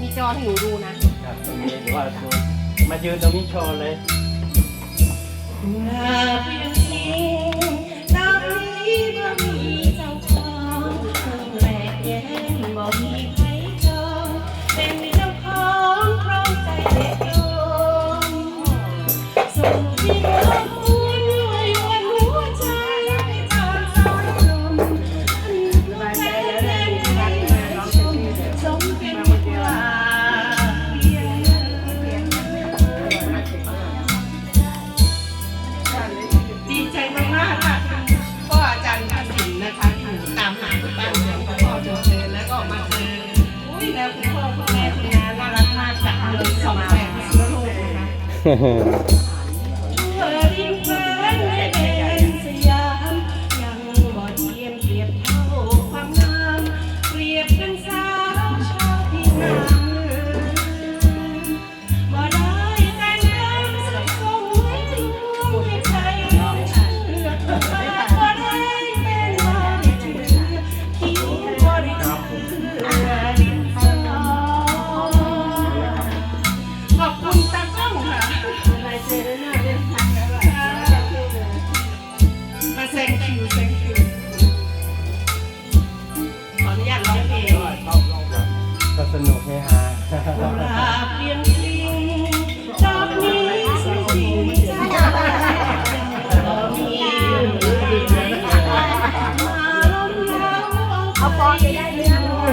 มีจอให้หนูดูนะ ครับมีจอว่ามายืนตรงนี้โชว์เลย 哼 哼 ราบเรียงจริอบนี้ใจะมีาล้มแล้เอาปอนจะได้ว่อ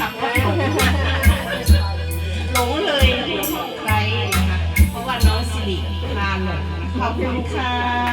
หลงเลยที่ห้องใครเพราะว่าน้องสิริพาหลงขอบคุณค่ะ